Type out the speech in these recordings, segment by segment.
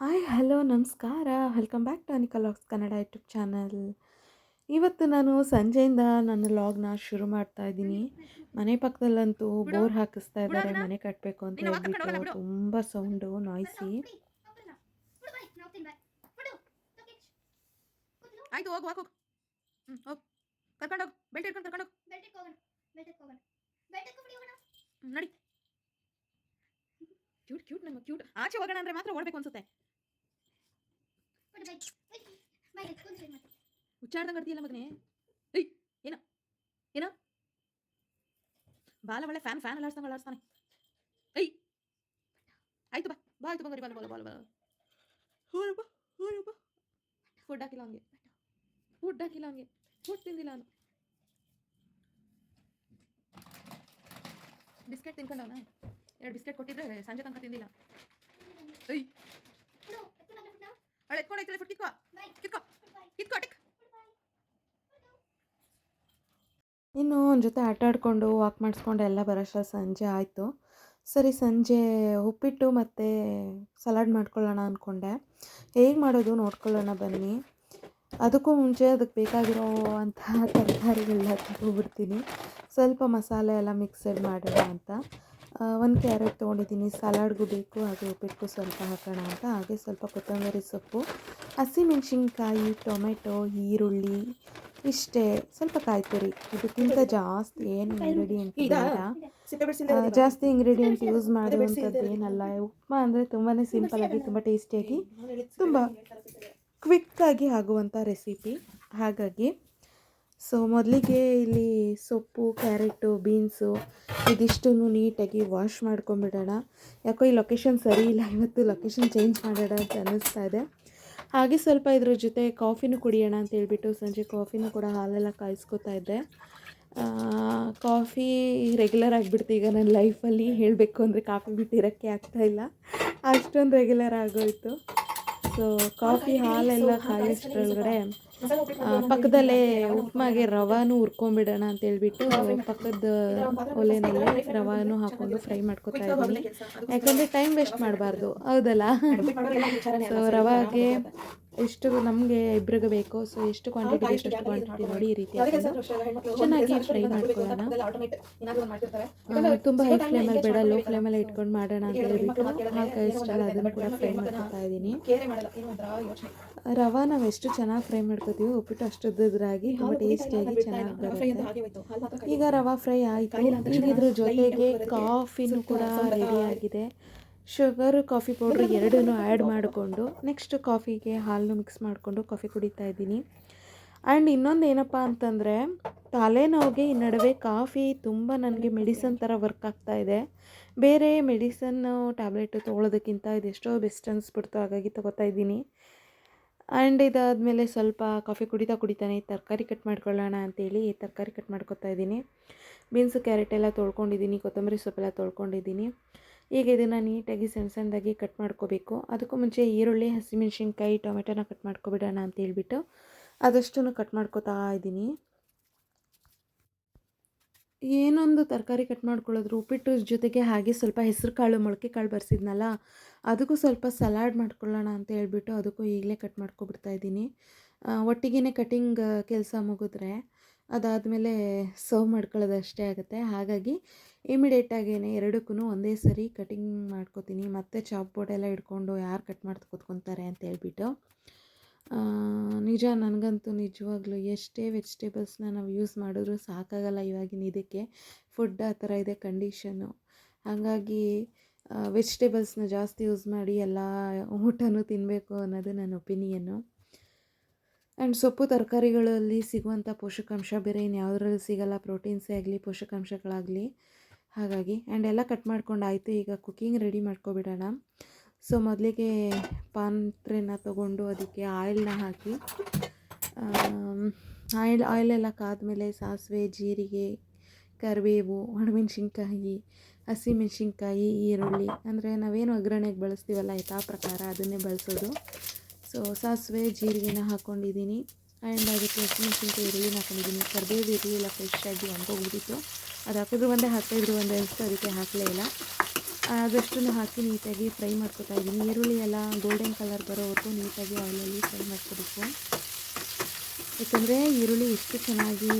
Hi hello ನಮಸ್ಕಾರ welcome back to Anika vlogs Kannada YouTube channel ಇವತ್ತು ನಾನು ಸಂಜೆಯಿಂದ ನನ್ನ ಲಾಗ್ನ ಶುರು ಮಾಡ್ತಾ ಇದ್ದೀನಿ ಮನೆ ಪಕ್ಕದಲ್ಲಂತೂ ಬೋರ್ ಹಾಕಿಸ್ತಾ ಇದ್ದಾರೆ ಮನೆ ಕಟ್ಟಬೇಕು ಅಂತ ಹೇಳ್ಬಿಟ್ಟು ತುಂಬ ಸೌಂಡು ನಾಯ್ಸಿ ಆಯ್ತು ಹೋಗು ಹೋಗು ಹ್ಞೂ ಹೋಗು ಕರ್ಕೊಂಡು ಹೋಗು ಬೆಲ್ಟ್ ಹಿಡ್ಕೊಂಡು ಕರ್ಕೊಂಡು ಹೋಗು ಹ್ಮ್, ನಡಿ ಕ್ಯೂಟ್ ಕ್ಯೂಟ್ ನಮ್ಮ ಕ್ಯೂಟ್ ಆಚೆ ಹೋಗೋಣ ಅಂದ್ರೆ ಮಾತ್ರ ಓಡಬೇಕು ಅನ್ಸುತ್ತೆ ಹುಚ್ಚಾಡ್ದಂಗೆ ಆಡ್ತೀಯಲ್ಲ ಮಗನೇ? ಏಯ್, ಏನ? ಏನ? ಬಾಲ ಒಳ್ಳೆ ಫ್ಯಾನ್ ಫ್ಯಾನ್ ಅಲ್ಲಾಡ್ಸ್ದಂಗೆ ಅಲ್ಲಾಡ್ಸ್ತಾನೆ ಏಯ್! ಆಯ್ತು ಬಾ ಬಾ, ಆಯ್ತು ಬಂಗಾರಿ ಬಾಲ ಬಾಲ ಬಾಲ ಬಾಲ. ಹೋರಪ್ಪ ಹೋರಪ್ಪ. ಫುಡ್ ಹಾಕಿಲ್ಲ ಅವನಿಗೆ. ಫುಡ್ ಹಾಕಿಲ್ಲ ಅವನಿಗೆ. ಫುಡ್ ತಿಂದಿಲ್ಲ ಅವನು. ಬಿಸ್ಕೆಟ್ ತಿನ್ಕೊಂಡವನ? ಎರಡು ಬಿಸ್ಕೆಟ್ ಕೊಟ್ಟಿದ್ರೆ ಸಂಜೆ ತನಕ ತಿಂದಿಲ್ಲ. ಏಯ್! ಅವಳು ಎತ್ಕೊಂಡು ಹೋಯ್ತಲ್ಲ ಫುಟ್ ಕಿತ್ಕೋ. ಕಿತ್ಕೋ. ಕಿತ್ಕೋ ಟಿಕ್ ಇನ್ನು ಅವನ ಜೊತೆ ಆಟ ಆಡಿಕೊಂಡು ವಾಕ್ ಮಾಡಿಸ್ಕೊಂಡು ಎಲ್ಲ ಬರೋಷ್ಟ ಸಂಜೆ ಆಯಿತು. ಸರಿ ಸಂಜೆ ಉಪ್ಪಿಟ್ಟು ಮತ್ತು ಸಲಾಡ್ ಮಾಡ್ಕೊಳ್ಳೋಣ ಅಂದ್ಕೊಂಡೆ ಹೇಗೆ ಮಾಡೋದು ನೋಡ್ಕೊಳ್ಳೋಣ ಬನ್ನಿ. ಅದಕ್ಕೂ ಮುಂಚೆ ಅದಕ್ಕೆ ಬೇಕಾಗಿರೋ ಅಂತಹ ತರಕಾರಿಗಳೆಲ್ಲ ತಗೊಬಿಡ್ತೀನಿ ಸ್ವಲ್ಪ ಮಸಾಲೆ ಎಲ್ಲ ಮಿಕ್ಸಡ್ ಮಾಡೋಣ ಅಂತ. ಒಂದು ಕ್ಯಾರೆಟ್ ತೊಗೊಂಡಿದ್ದೀನಿ. ಸಲಾಡ್ಗೂ ಬೇಕು ಹಾಗೆ ಉಪ್ಪಿಟ್ಟು ಸ್ವಲ್ಪ ಹಾಕೋಣ ಅಂತ. ಹಾಗೆ ಸ್ವಲ್ಪ ಕೊತ್ತಂಬರಿ ಸೊಪ್ಪು ಹಸಿಮೆಣ್ಸಿನ್ಕಾಯಿ ಟೊಮೆಟೊ ಈರುಳ್ಳಿ ಇಷ್ಟೇ. ಸ್ವಲ್ಪ ಕಾಯಿ ತುರಿ ಇದಕ್ಕಿಂತ ಜಾಸ್ತಿ ಏನು ಇಂಗ್ರೀಡಿಯೆಂಟ್ ಇಲ್ಲ. ಜಾಸ್ತಿ ಇಂಗ್ರೀಡಿಯೆಂಟ್ ಯೂಸ್ ಮಾಡುವಂಥದ್ದು ಏನಲ್ಲ. ಉಪ್ಮಾ ಅಂದರೆ ತುಂಬಾ ಸಿಂಪಲಾಗಿ ತುಂಬ ಟೇಸ್ಟಿಯಾಗಿ ತುಂಬ ಕ್ವಿಕ್ಕಾಗಿ ಆಗುವಂಥ ರೆಸಿಪಿ ಹಾಗಾಗಿ ಸೊ ಮೊದಲಿಗೆ ಇಲ್ಲಿ ಸೊಪ್ಪು ಕ್ಯಾರೆಟು ಬೀನ್ಸು ಇದಿಷ್ಟು ನೀಟಾಗಿ ವಾಶ್ ಮಾಡ್ಕೊಂಬಿಡೋಣ. ಯಾಕೋ ಈ ಲೊಕೇಶನ್ ಸರಿ ಇಲ್ಲ ಇವತ್ತು ಲೊಕೇಶನ್ ಚೇಂಜ್ ಮಾಡೋಣ ಅಂತ ಅನ್ನಿಸ್ತಾ ಇದೆ. ಹಾಗೆ ಸ್ವಲ್ಪ ಇದ್ರ ಜೊತೆ ಕಾಫಿನೂ ಕುಡಿಯೋಣ ಅಂತ ಹೇಳ್ಬಿಟ್ಟು ಸಂಜೆ ಕಾಫಿನೂ ಕೂಡ ಹಾಲೆಲ್ಲ ಕಾಯಿಸ್ಕೊತಾ ಇದ್ದೆ. ಕಾಫಿ ರೆಗ್ಯುಲರ್ ಆಗಿಬಿಡ್ತು ಈಗ ನನ್ನ ಲೈಫಲ್ಲಿ ಹೇಳಬೇಕು ಅಂದರೆ ಕಾಫಿ ಬಿಟ್ಟಿರೋಕ್ಕೆ ಆಗ್ತಾ ಇಲ್ಲ. ಅಷ್ಟೊಂದು ರೆಗ್ಯುಲರ್ ಆಗೋಯ್ತು. ಸೊ ಕಾಫಿ ಹಾಲೆಲ್ಲ ಕಾಯೋಷ್ಟ್ರೊಳಗಡೆ ಆ, ಪಕ್ಕದಲ್ಲೇ ಉಪ್ಮಾಗೆ ರವಾನು ಹುರ್ಕೊಂಬಿಡೋಣ ಅಂತ ಹೇಳ್ಬಿಟ್ಟು ಪಕ್ಕದ ಒಲೆನಲ್ಲಿ ರವಾನು ಹಾಕೊಂಡು ಫ್ರೈ ಮಾಡ್ಕೊತಾ ಇದ್ದೀನಿ. ಯಾಕಂದರೆ ಟೈಮ್ ವೇಸ್ಟ್ ಮಾಡಬಾರ್ದು. ಹೌದಲ್ಲ? ಸೊ ರವಾಗೆ ಎಷ್ಟು ನಮಗೆ ಇಬ್ಬರಿಗೆ ಬೇಕು ಸೊ ಎಷ್ಟು ಕ್ವಾಂಟಿಟಿ ಎಷ್ಟು ಕ್ವಾಂಟಿಟಿ ನೋಡಿ ಈ ರೀತಿ ಚೆನ್ನಾಗಿ ಫ್ರೈ ಮಾಡ್ಕೊಳ್ಳೋಣ. ತುಂಬ ಹೈ ಫ್ಲೇಮಲ್ಲಿ ಬೇಡ ಲೋ ಫ್ಲೇಮಲ್ಲಿ ಇಟ್ಕೊಂಡು ಮಾಡೋಣ ಅಂತ ಹೇಳ್ಬಿಟ್ಟು ಹಾಗೆ ಇಷ್ಟಲ್ಲ ಅದನ್ನು ಕೂಡ ಫ್ರೈ ಮಾಡ್ಕೊತಾ ಇದ್ದೀನಿ. ರವಾ ನಾವು ಎಷ್ಟು ಚೆನ್ನಾಗಿ ಫ್ರೈ ಮಾಡ್ಕೋತೀವಿ ಉಪ್ಪಿಟ್ಟು ಅಷ್ಟು ಉದ್ದುದ್ರಾಗಿ ತುಂಬ ಟೇಸ್ಟಿಯಾಗಿ ಚೆನ್ನಾಗಿ ಬರುತ್ತೆ. ಈಗ ರವಾ ಫ್ರೈ ಆಯಿತು. ಈಗ ಇದ್ರ ಜೊತೆಗೆ ಕಾಫಿನೂ ಕೂಡ ರೆಡಿ ಆಗಿದೆ. ಶುಗರ್, ಕಾಫಿ ಪೌಡ್ರ್ ಎರಡನ್ನೂ ಆ್ಯಡ್ ಮಾಡಿಕೊಂಡು ನೆಕ್ಸ್ಟ್ ಕಾಫಿಗೆ ಹಾಲನ್ನು ಮಿಕ್ಸ್ ಮಾಡಿಕೊಂಡು ಕಾಫಿ ಕುಡಿತಾ ಇದ್ದೀನಿ. ಆ್ಯಂಡ್ ಇನ್ನೊಂದು ಏನಪ್ಪ ಅಂತಂದರೆ, ತಲೆನೋವಿಗೆ ಈ ನಡುವೆ ಕಾಫಿ ತುಂಬ ನನಗೆ ಮೆಡಿಸನ್ ಥರ ವರ್ಕ್ ಆಗ್ತಾ ಇದೆ. ಬೇರೆ ಮೆಡಿಸನ್ನು ಟ್ಯಾಬ್ಲೆಟ್ ತೊಗೊಳೋದಕ್ಕಿಂತ ಇದೆಷ್ಟೋ ಬೆಸ್ಟ್ ಅನಿಸ್ಬಿಡ್ತು, ಹಾಗಾಗಿ ತೊಗೋತಾ ಇದ್ದೀನಿ. ಆ್ಯಂಡ್ ಇದಾದಮೇಲೆ ಸ್ವಲ್ಪ ಕಾಫಿ ಕುಡಿತಾ ಕುಡಿತಾನೆ ತರಕಾರಿ ಕಟ್ ಮಾಡ್ಕೊಳ್ಳೋಣ ಅಂತೇಳಿ ತರಕಾರಿ ಕಟ್ ಮಾಡ್ಕೊತಾ ಇದ್ದೀನಿ. ಬೀನ್ಸ್ ಕ್ಯಾರೆಟ್ ಎಲ್ಲ ತೊಳ್ಕೊಂಡಿದ್ದೀನಿ, ಕೊತ್ತಂಬರಿ ಸೊಪ್ಪೆಲ್ಲ ತೊಳ್ಕೊಂಡಿದ್ದೀನಿ. ಈಗ ಇದನ್ನು ನೀಟಾಗಿ ಸಣ್ಣ ಸಣ್ಣದಾಗಿ ಕಟ್ ಮಾಡ್ಕೋಬೇಕು. ಅದಕ್ಕೂ ಮುಂಚೆ ಈರುಳ್ಳಿ, ಹಸಿಮೆಣ್ಸಿನ್ಕಾಯಿ, ಟೊಮೆಟೊನ ಕಟ್ ಮಾಡ್ಕೊಬಿಡೋಣ ಅಂತ ಹೇಳ್ಬಿಟ್ಟು ಅದಷ್ಟು ಕಟ್ ಮಾಡ್ಕೋತಾ ಇದ್ದೀನಿ ಏನೊಂದು ತರಕಾರಿ ಕಟ್ ಮಾಡ್ಕೊಳ್ಳೋದ್ರು ಉಪ್ಪಿಟ್ಟು ಜೊತೆಗೆ ಹಾಗೆ ಸ್ವಲ್ಪ ಹೆಸರು ಕಾಳು, ಮೊಳಕೆ ಕಾಳು ಬರ್ಸಿದ್ನಲ್ಲ, ಅದಕ್ಕೂ ಸ್ವಲ್ಪ ಸಲಾಡ್ ಮಾಡ್ಕೊಳ್ಳೋಣ ಅಂತ ಹೇಳ್ಬಿಟ್ಟು ಅದಕ್ಕೂ ಈಗಲೇ ಕಟ್ ಮಾಡ್ಕೊಬಿಡ್ತಾ ಇದ್ದೀನಿ ಒಟ್ಟಿಗೆ ಕಟಿಂಗ್ ಕೆಲಸ ಮುಗಿದ್ರೆ ಅದಾದಮೇಲೆ ಸರ್ವ್ ಮಾಡ್ಕೊಳ್ಳೋದು ಅಷ್ಟೇ ಆಗುತ್ತೆ. ಹಾಗಾಗಿ ಇಮಿಡಿಯೇಟಾಗೇ ಎರಡಕ್ಕೂ ಒಂದೇ ಸರಿ ಕಟಿಂಗ್ ಮಾಡ್ಕೊತೀನಿ, ಮತ್ತೆ ಚಾಪ್ ಬೋರ್ಡ್ ಎಲ್ಲ ಇಟ್ಕೊಂಡು ಯಾರು ಕಟ್ ಮಾಡ್ತಾ ಕೂತ್ಕೊತಾರೆ ಅಂತ ಹೇಳ್ಬಿಟ್ಟು ನಿಜ ನನಗಂತೂ ನಿಜವಾಗ್ಲೂ ಎಷ್ಟೇ ವೆಜಿಟೇಬಲ್ಸ್ನ ನಾವು ಯೂಸ್ ಮಾಡಿದ್ರೂ ಸಾಕಾಗಲ್ಲ ಇವಾಗಿನ ಇದಕ್ಕೆ. ಫುಡ್ ಆ ಥರ ಇದೆ ಕಂಡೀಷನ್ನು. ಹಾಗಾಗಿ ವೆಜಿಟೇಬಲ್ಸ್ನ ಜಾಸ್ತಿ ಯೂಸ್ ಮಾಡಿ ಎಲ್ಲ ಊಟನೂ ತಿನ್ನಬೇಕು ಅನ್ನೋದು ನನ್ನ ಒಪಿನಿಯನ್ನು ಆ್ಯಂಡ್ ಸೊಪ್ಪು ತರಕಾರಿಗಳಲ್ಲಿ ಸಿಗುವಂಥ ಪೋಷಕಾಂಶ ಬೇರೆ ಇನ್ಯಾವುದ್ರಲ್ಲಿ ಸಿಗಲ್ಲ, ಪ್ರೋಟೀನ್ಸೇ ಆಗಲಿ, ಪೋಷಕಾಂಶಗಳಾಗಲಿ. ಹಾಗಾಗಿ ಆ್ಯಂಡ್ ಎಲ್ಲ ಕಟ್ ಮಾಡ್ಕೊಂಡು ಆಯಿತು. ಈಗ ಕುಕ್ಕಿಂಗ್ ರೆಡಿ ಮಾಡ್ಕೊಬಿಡೋಣ. ಸೊ ಮೊದಲಿಗೆ ಪಾತ್ರೆನ ತೊಗೊಂಡು ಅದಕ್ಕೆ ಆಯಿಲ್ನ ಹಾಕಿ ಆಯಿಲ್ ಆಯಿಲೆಲ್ಲ ಕಾದ್ಮೇಲೆ ಸಾಸಿವೆ, ಜೀರಿಗೆ, ಕರಿಬೇವು ಒಣಮೆಣ್ಸಿನ್ಕಾಯಿ ಹಸಿಮೆಣ್ಸಿನ್ಕಾಯಿ, ಈರುಳ್ಳಿ, ಅಂದರೆ ನಾವೇನು ಒಗ್ಗರಣೆಗೆ ಬಳಸ್ತೀವಲ್ಲ, ಯಥಾ ಪ್ರಕಾರ ಅದನ್ನೇ ಬಳಸೋದು. ಸೊ ಸಾಸಿವೆ, ಜೀರಿಗೆನ ಹಾಕ್ಕೊಂಡಿದ್ದೀನಿ ಆ್ಯಂಡ್ ಅದಕ್ಕೆ ಹಸಿಮೆಣ್ಸಿನ್ಕಾಯಿ, ಈರುಳ್ಳಿನ ಹಾಕ್ಕೊಂಡಿದ್ದೀನಿ ಕರಿಬೇವು ಇರಲಿಲ್ಲ ಫ್ರೆಶ್ ಆಗಿ ಒಣಗೋಗ್ಬಿಟ್ಟಿತ್ತು. ಅದು ಹಾಕಿದ್ರು ಒಂದೇ ಹಾಕ್ತಾಯಿದ್ರು ಒಂದೇ ಅನಿಸ್ತು ಅದಕ್ಕೆ ಹಾಕಲೇ ಇಲ್ಲ. ಅದಷ್ಟನ್ನು ಹಾಕಿ ನೀಟಾಗಿ ಫ್ರೈ ಮಾಡ್ಕೊತಾ ಇದ್ದೀನಿ. ಈರುಳ್ಳಿ ಎಲ್ಲ ಗೋಲ್ಡನ್ ಕಲರ್ ಬರೋವರೆಗೂ ನೀಟಾಗಿ ಆಯಿಲಲ್ಲಿ ಫ್ರೈ ಮಾಡ್ಕೋಬೇಕು. ಯಾಕಂದರೆ ಈರುಳ್ಳಿ ಎಷ್ಟು ಚೆನ್ನಾಗಿ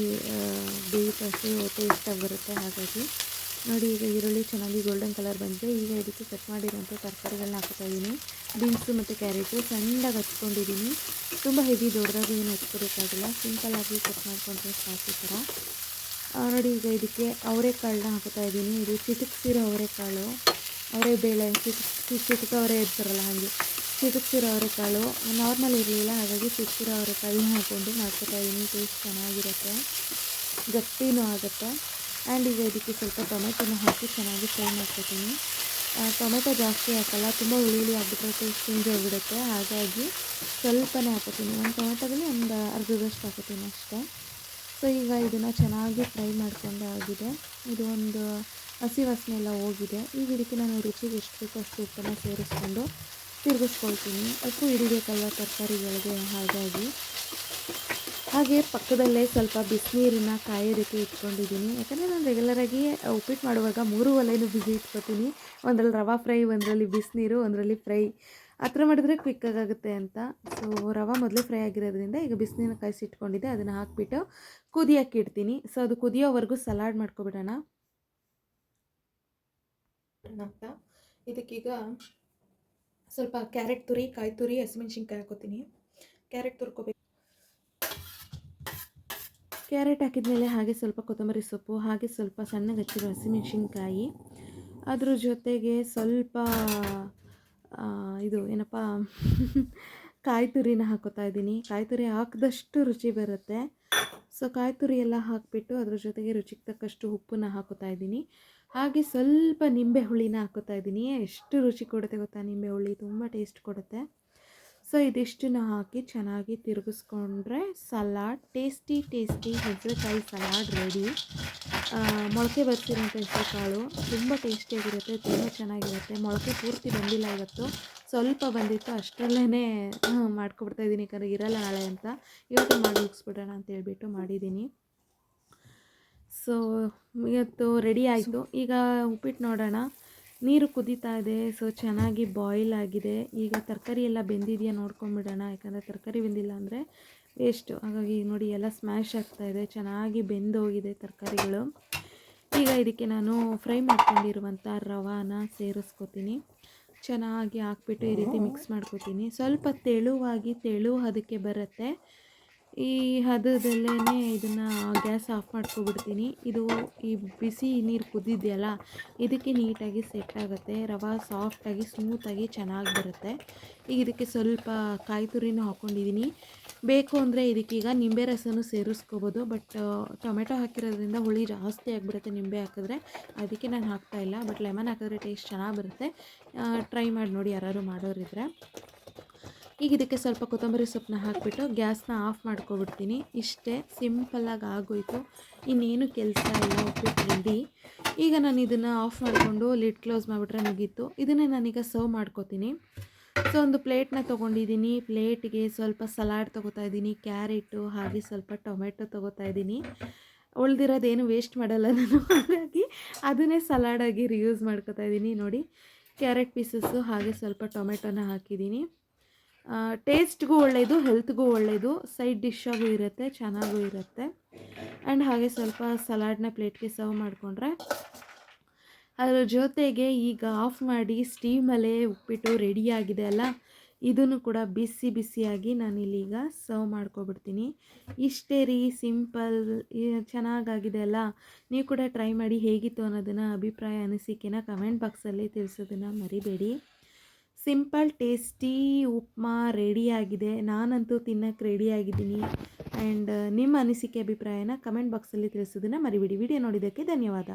ಬೇಯುತ್ತೆ, ಅಷ್ಟು ಟೇಸ್ಟಾಗಿ ಬರುತ್ತೆ ಹಾಗಾಗಿ. ನೋಡಿ, ಈಗ ಈರುಳ್ಳಿ ಚೆನ್ನಾಗಿ ಗೋಲ್ಡನ್ ಕಲರ್ ಬಂದಿದೆ. ಈಗ ಇದಕ್ಕೆ ಕಟ್ ಮಾಡಿರೋಂಥ ತರಕಾರಿಗಳನ್ನ ಹಾಕ್ತಾ ಇದ್ದೀನಿ. ಬೀನ್ಸು ಮತ್ತು ಕ್ಯಾರೆಟು ಸಣ್ಣದಾಗಿ ಹಚ್ಕೊಂಡಿದ್ದೀನಿ. ತುಂಬ ಹೆವಿ ದೊಡ್ಡದಾಗಿ ಏನು ಹಚ್ಕೋಬೇಕಾಗಿಲ್ಲ ಸಿಂಪಲ್ಲಾಗಿ ಕಟ್ ಮಾಡ್ಕೊಂಡ್ರೆ ಸಾಕು ಥರ. ನೋಡಿ ಈಗ ಇದಕ್ಕೆ ಅವರೆಕಾಳನ್ನ ಹಾಕ್ತಾ ಇದ್ದೀನಿ. ಇದು ಚಿಟಕ್ಸಿರೋ ಅವರೆಕಾಳು ಅವರೇ ಬೇಳೆ ಚಿಟಕ್ ಚಿಟಕ ಅವರೇ ಇರ್ತಾರಲ್ಲ ಹಾಗೆ. ಚಿಟಕ್ಸಿರೋ ಅವರೆಕಾಳು ನಾರ್ಮಲ್ ಇರಲಿಲ್ಲ, ಹಾಗಾಗಿ ಚಿಟಕಿರೋ ಅವರೆಕಾಳನ್ನ ಹಾಕ್ಕೊಂಡು ಮಾಡ್ಕೊತಾ ಇದ್ದೀನಿ. ಟೇಸ್ಟ್ ಚೆನ್ನಾಗಿರುತ್ತೆ. ಗಟ್ಟಿನೂ ಆಗುತ್ತೆ. ಆ್ಯಂಡ್ ಈಗ ಇದಕ್ಕೆ ಸ್ವಲ್ಪ ಟೊಮೆಟೊನ ಹಾಕಿ ಚೆನ್ನಾಗಿ ಫ್ರೈ ಮಾಡ್ಕೊತೀನಿ. ಟೊಮೆಟೊ ಜಾಸ್ತಿ ಹಾಕಲ್ಲ, ತುಂಬ ಹುಳಿ ಆಗಿಬಿಟ್ರೆ ಟೇಸ್ಟ್ ಚೇಂಜ್ ಆಗಿಬಿಡುತ್ತೆ. ಹಾಗಾಗಿ ಸ್ವಲ್ಪನೇ ಹಾಕೋತೀನಿ ಒಂದು ಟೊಮೆಟೊದಲ್ಲಿ ಒಂದು ಅರ್ಧದಷ್ಟು ಹಾಕೋತೀನಿ ಅಷ್ಟೇ. ಸೊ ಈಗ ಇದನ್ನು ಚೆನ್ನಾಗಿ ಫ್ರೈ ಮಾಡ್ಕೊಂಡು ಆಗಿದೆ. ಇದು ಒಂದು ಹಸಿ ವಾಸನೆ ಎಲ್ಲ ಹೋಗಿದೆ. ಈಗ ಇದಕ್ಕೆ ನಾನು ರುಚಿಗೆ ಎಷ್ಟು ಬೇಕೋ ಅಷ್ಟು ಉಪ್ಪನ್ನು ಸೇರಿಸ್ಕೊಂಡು ತಿರುಗಿಸ್ಕೊಳ್ತೀನಿ. ಉಪ್ಪು ಹಿಡಿಬೇಕಲ್ವ ತರಕಾರಿಗಳಿಗೆ? ಹಾಗಾಗಿ. ಹಾಗೆ ಪಕ್ಕದಲ್ಲೇ ಸ್ವಲ್ಪ ಬಿಸಿನೀರನ್ನ ಕಾಯೋದಕ್ಕೆ ಇಟ್ಕೊಂಡಿದ್ದೀನಿ. ಯಾಕಂದರೆ ನಾನು ರೆಗ್ಯುಲರಾಗಿ ಉಪ್ಪಿಟ್ಟು ಮಾಡುವಾಗ ಮೂರು ಒಲೆಯೂ ಬಿಸಿ ಇಟ್ಕೊತೀನಿ. ಒಂದರಲ್ಲಿ ರವಾ ಫ್ರೈ, ಒಂದರಲ್ಲಿ ಬಿಸಿನೀರು, ಒಂದರಲ್ಲಿ ಫ್ರೈ. ಆ ಥರ ಮಾಡಿದ್ರೆ ಕ್ವಿಕ್ಕಾಗುತ್ತೆ ಅಂತ. ಸೊ ರವೆ ಮೊದಲೇ ಫ್ರೈ ಆಗಿರೋದ್ರಿಂದ ಈಗ ಬಿಸಿನೀರನ್ನ ಕಾಯಿಸಿಟ್ಕೊಂಡಿದ್ದೆ ಅದನ್ನು ಹಾಕಿಬಿಟ್ಟು ಕುದಿಯೋಕ್ಕೆ ಇಡ್ತೀನಿ. ಸೊ ಅದು ಕುದಿಯೋವರೆಗೂ ಸಲಾಡ್ ಮಾಡ್ಕೊಬಿಡೋಣ. ಇದಕ್ಕೀಗ ಸ್ವಲ್ಪ ಕ್ಯಾರೆಟ್ ತುರಿ ಕಾಯಿ ತುರಿ ಹಸಿಮೆಣ್ಸಿನ್ಕಾಯಿ ಹಾಕೋತೀನಿ. ಕ್ಯಾರೆಟ್ ತುರ್ಕೋಬೇಕು. ಕ್ಯಾರೆಟ್ ಹಾಕಿದ್ಮೇಲೆ ಹಾಗೆ ಸ್ವಲ್ಪ ಕೊತ್ತಂಬರಿ ಸೊಪ್ಪು ಹಾಗೆ ಸ್ವಲ್ಪ ಸಣ್ಣಗೆ ಹಚ್ಚಿರೋ ಹಸಿಮೆಣ್ಸಿನ್ಕಾಯಿ. ಅದ್ರ ಜೊತೆಗೆ ಸ್ವಲ್ಪ ಇದು ಏನಪ್ಪ? ಕಾಯಿ ತುರಿನ ಹಾಕೋತಾ ಇದ್ದೀನಿ. ಕಾಯಿ ತುರಿ ಹಾಕಿದಷ್ಟು ರುಚಿ ಬರುತ್ತೆ. ಸೊ ಕಾಯಿ ತುರಿ ಎಲ್ಲ ಹಾಕಿಬಿಟ್ಟು ಅದ್ರ ಜೊತೆಗೆ ರುಚಿಗೆ ತಕ್ಕಷ್ಟು ಉಪ್ಪನ್ನ ಹಾಕೋತಾ ಇದ್ದೀನಿ. ಹಾಗೆ ಸ್ವಲ್ಪ ನಿಂಬೆ ಹುಳಿನ ಹಾಕೋತಾ ಇದ್ದೀನಿ. ಎಷ್ಟು ರುಚಿ ಕೊಡುತ್ತೆ ಗೊತ್ತಾ? ನಿಂಬೆ ಹುಳಿ ತುಂಬ ಟೇಸ್ಟ್ ಕೊಡುತ್ತೆ. ಸೊ, ಇದಿಷ್ಟನ್ನು ಹಾಕಿ ಚೆನ್ನಾಗಿ ತಿರುಗಿಸ್ಕೊಂಡ್ರೆ ಸಲಾಡ್, ಟೇಸ್ಟಿ ಟೇಸ್ಟಿ ಹೆಸರುಕಾಯಿ ಸಲಾಡ್ ರೆಡಿ. ಮೊಳಕೆ ಬರ್ತಿರೋಂಥ ಹೆಸರುಕಾಳು ತುಂಬ ಟೇಸ್ಟಿಯಾಗಿರುತ್ತೆ, ತುಂಬ ಚೆನ್ನಾಗಿರುತ್ತೆ. ಮೊಳಕೆ ಪೂರ್ತಿ ಬಂದಿಲ್ಲ ಇವತ್ತು. ಸ್ವಲ್ಪ ಬಂದಿತ್ತು ಅಷ್ಟರಲ್ಲೇ ಮಾಡ್ಕೊಬಿಡ್ತಾ ಇದ್ದೀನಿ. ಯಾಕಂದರೆ ಇರಲ್ಲ ನಾಳೆ ಅಂತ. ಇವತ್ತು ಮಾಡಿ ಮುಗಿಸ್ಬಿಡೋಣ ಅಂತ ಹೇಳ್ಬಿಟ್ಟು ಮಾಡಿದ್ದೀನಿ. ಸೊ, ಇವತ್ತು ರೆಡಿ ಆಯಿತು. ಈಗ ಉಪ್ಪಿಟ್ಟು ನೋಡೋಣ. ನೀರು ಕುದೀತಾ ಇದೆ ಸೊ ಚೆನ್ನಾಗಿ ಬಾಯ್ಲ್ ಆಗಿದೆ. ಈಗ ತರಕಾರಿ ಎಲ್ಲ ಬೆಂದಿದೆಯಾ ನೋಡ್ಕೊಂಬಿಡೋಣ ಯಾಕಂದರೆ ತರಕಾರಿ ಬೆಂದಿಲ್ಲ ಅಂದರೆ ವೇಸ್ಟು ಹಾಗಾಗಿ ನೋಡಿ ಎಲ್ಲ ಸ್ಮ್ಯಾಶ್ ಆಗ್ತಾ ಇದೆ. ಚೆನ್ನಾಗಿ ಬೆಂದೋಗಿದೆ ತರಕಾರಿಗಳು. ಈಗ ಇದಕ್ಕೆ ನಾನು ಫ್ರೈ ಮಾಡ್ಕೊಂಡಿರುವಂಥ ರವಾನ ಸೇರಿಸ್ಕೊತೀನಿ. ಚೆನ್ನಾಗಿ ಹಾಕ್ಬಿಟ್ಟು ಈ ರೀತಿ ಮಿಕ್ಸ್ ಮಾಡ್ಕೊತೀನಿ. ಸ್ವಲ್ಪ ತೆಳುವಾಗಿ, ತೆಳು ಅದಕ್ಕೆ ಬರುತ್ತೆ. ಈ ಹದದಲ್ಲೇ ಇದನ್ನು ಗ್ಯಾಸ್ ಆಫ್ ಮಾಡ್ಕೊಬಿಡ್ತೀನಿ. ಇದು ಈ ಬಿಸಿ ನೀರು ಕುದ್ದಿದೆಯಲ್ಲ ಇದಕ್ಕೆ ನೀಟಾಗಿ ಸೆಟ್ ಆಗುತ್ತೆ. ರವೆ ಸಾಫ್ಟಾಗಿ ಸ್ಮೂತಾಗಿ ಚೆನ್ನಾಗಿ ಬರುತ್ತೆ. ಈಗ ಇದಕ್ಕೆ ಸ್ವಲ್ಪ ಕಾಯಿ ತುರಿನೂ ಹಾಕ್ಕೊಂಡಿದ್ದೀನಿ ಬೇಕು ಅಂದರೆ ಇದಕ್ಕೀಗ ನಿಂಬೆ ರಸನೂ ಸೇರಿಸ್ಕೋಬೋದು ಬಟ್ ಟೊಮೆಟೊ ಹಾಕಿರೋದ್ರಿಂದ ಹುಳಿ ಜಾಸ್ತಿ ಆಗಿಬಿಡುತ್ತೆ ನಿಂಬೆ ಹಾಕಿದ್ರೆ. ಅದಕ್ಕೆ ನಾನು ಹಾಕ್ತಾಯಿಲ್ಲ ಬಟ್ ಲೆಮನ್ ಹಾಕಿದ್ರೆ ಟೇಸ್ಟ್ ಚೆನ್ನಾಗಿ ಬರುತ್ತೆ. ಟ್ರೈ ಮಾಡಿ ನೋಡಿ ಯಾರು ಮಾಡೋರಿದ್ರೆ. ಈಗ ಇದಕ್ಕೆ ಸ್ವಲ್ಪ ಕೊತ್ತಂಬರಿ ಸೊಪ್ಪನ್ನ ಹಾಕಿಬಿಟ್ಟು ಗ್ಯಾಸ್ನ ಆಫ್ ಮಾಡ್ಕೊಬಿಡ್ತೀನಿ. ಇಷ್ಟೇ ಸಿಂಪಲ್ಲಾಗಿ ಆಗೋಯಿತು. ಇನ್ನೇನು ಕೆಲಸ ಇಲ್ಲ ಉಪ್ಪಿಟ್ಟು ಈಗ ನಾನು ಇದನ್ನು ಆಫ್ ಮಾಡಿಕೊಂಡು ಲಿಡ್ ಕ್ಲೋಸ್ ಮಾಡಿಬಿಟ್ರೆ ಮುಗೀತು. ಇದನ್ನೇ ನಾನೀಗ ಸರ್ವ್ ಮಾಡ್ಕೋತೀನಿ. ಸೊ, ಒಂದು ಪ್ಲೇಟ್ನ ತೊಗೊಂಡಿದ್ದೀನಿ. ಪ್ಲೇಟ್ಗೆ ಸ್ವಲ್ಪ ಸಲಾಡ್ ತೊಗೋತಾ ಇದ್ದೀನಿ. ಕ್ಯಾರೆಟು, ಹಾಗೆ ಸ್ವಲ್ಪ ಟೊಮೆಟೊ ತೊಗೋತಾ ಇದ್ದೀನಿ. ಉಳ್ದಿರೋದೇನು ವೇಸ್ಟ್ ಮಾಡಲ್ಲ ನಾನು. ಹಾಗಾಗಿ ಅದನ್ನೇ ಸಲಾಡಾಗಿ ರಿಯೂಸ್ ಮಾಡ್ಕೋತಾ ಇದ್ದೀನಿ. ನೋಡಿ, ಕ್ಯಾರೆಟ್ ಪೀಸಸ್ಸು ಹಾಗೆ ಸ್ವಲ್ಪ ಟೊಮೆಟೊನ ಹಾಕಿದ್ದೀನಿ. ಟೇಸ್ಟ್ಗೂ ಒಳ್ಳೆಯದು ಹೆಲ್ತ್ಗೂ ಒಳ್ಳೆಯದು ಸೈಡ್ ಡಿಶ್ಶಾಗೂ ಇರುತ್ತೆ, ಚೆನ್ನಾಗೂ ಇರುತ್ತೆ. ಆ್ಯಂಡ್ ಹಾಗೆ ಸ್ವಲ್ಪ ಸಲಾಡ್ನ ಪ್ಲೇಟ್ಗೆ ಸರ್ವ್ ಮಾಡಿಕೊಂಡ್ರೆ ಅದರ ಜೊತೆಗೆ ಈಗ ಆಫ್ ಮಾಡಿ ಸ್ಟೀಮಲ್ಲೇ ಉಪ್ಪಿಟ್ಟು ರೆಡಿಯಾಗಿದೆ ಅಲ್ಲ, ಇದನ್ನು ಕೂಡ ಬಿಸಿ ಬಿಸಿಯಾಗಿ ನಾನಿಲ್ಲೀಗ ಸರ್ವ್ ಮಾಡ್ಕೊಬಿಡ್ತೀನಿ. ಇಷ್ಟೇ ರೀ ಸಿಂಪಲ್ ಚೆನ್ನಾಗಾಗಿದೆ ಅಲ್ಲ. ನೀವು ಕೂಡ ಟ್ರೈ ಮಾಡಿ ಹೇಗಿತ್ತು ಅನ್ನೋದನ್ನು ಅಭಿಪ್ರಾಯ ಅನಿಸಿಕೆನ ಕಮೆಂಟ್ ಬಾಕ್ಸಲ್ಲಿ ತಿಳಿಸೋದನ್ನು ಮರಿಬೇಡಿ. ಸಿಂಪಲ್, ಟೇಸ್ಟಿ ಉಪ್ಮಾ ರೆಡಿಯಾಗಿದೆ ನಾನಂತೂ ತಿನ್ನಕ್ಕೆ ರೆಡಿಯಾಗಿದ್ದೀನಿ ಆ್ಯಂಡ್ ನಿಮ್ಮ ಅನಿಸಿಕೆ, ಅಭಿಪ್ರಾಯನ ಕಮೆಂಟ್ ಬಾಕ್ಸಲ್ಲಿ ತಿಳಿಸೋದನ್ನು ಮರಿಬಿಡಿ. ವಿಡಿಯೋ ನೋಡಿದ್ದಕ್ಕೆ ಧನ್ಯವಾದ.